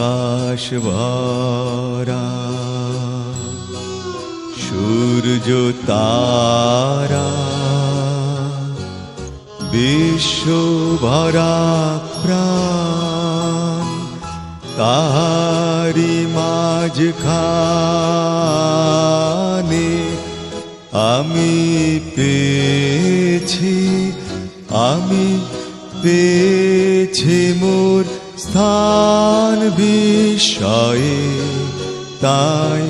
আকাশ সূর্য তারা বিশ্ব ভরা প্রাণ তাহারি মাঝখানে আমি পেয়েছি আমি পেয়েছি মোর স্থান বিষয়ে তাই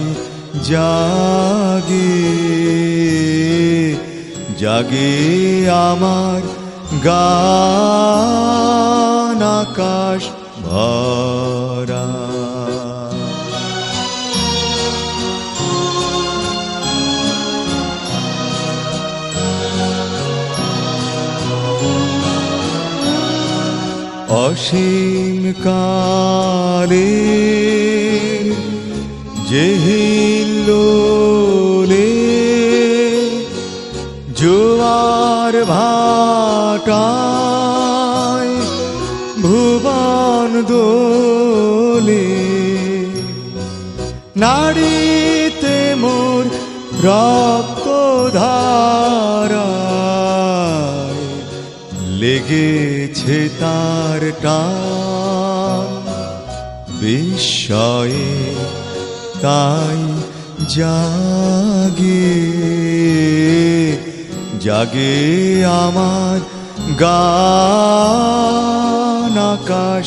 জাগে জাগে আমার গান আকাশ ভরা অসীম কালে জেহিলোলে জোয়ার ভাটায় ভুবন দোলে নারীতে মোর রক্ত ধারায় লেগেছে তার টান। তাই জাগে জাগে আমার গান আকাশ।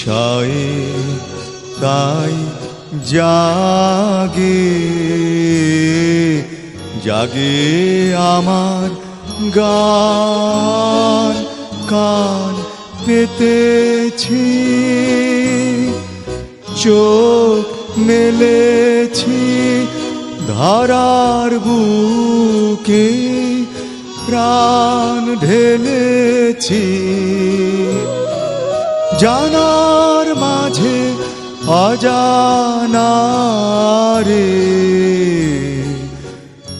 বিস্ময়ে তাই জাগে জাগে আমার গান কান পেতেছি চোখ মেলেছি ধারার বুকে প্রাণ ঢেলেছি। জানার মাঝে অজানারে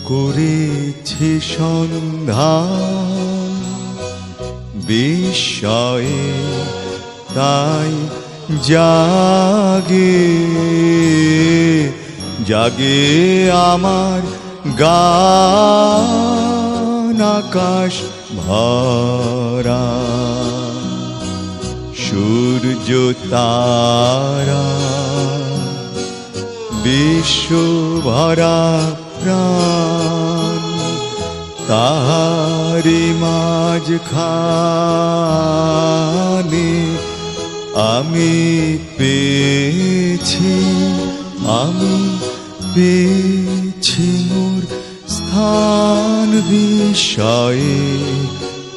করেছি সন্ধ্যা বিস্ময়ে তাই জাগে জাগে আমার গান আকাশ ভরা। সূর্য তারা বিশ্ব ভরা প্রাণ তাহারি মাঝখানে আমি পেয়েছি আমি পেয়েছি মোর স্থান বিষয়ে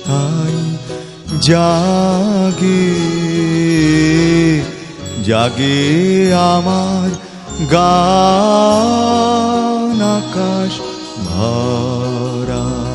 তাই জাগে জাগে আমার গান আকাশ ভরা।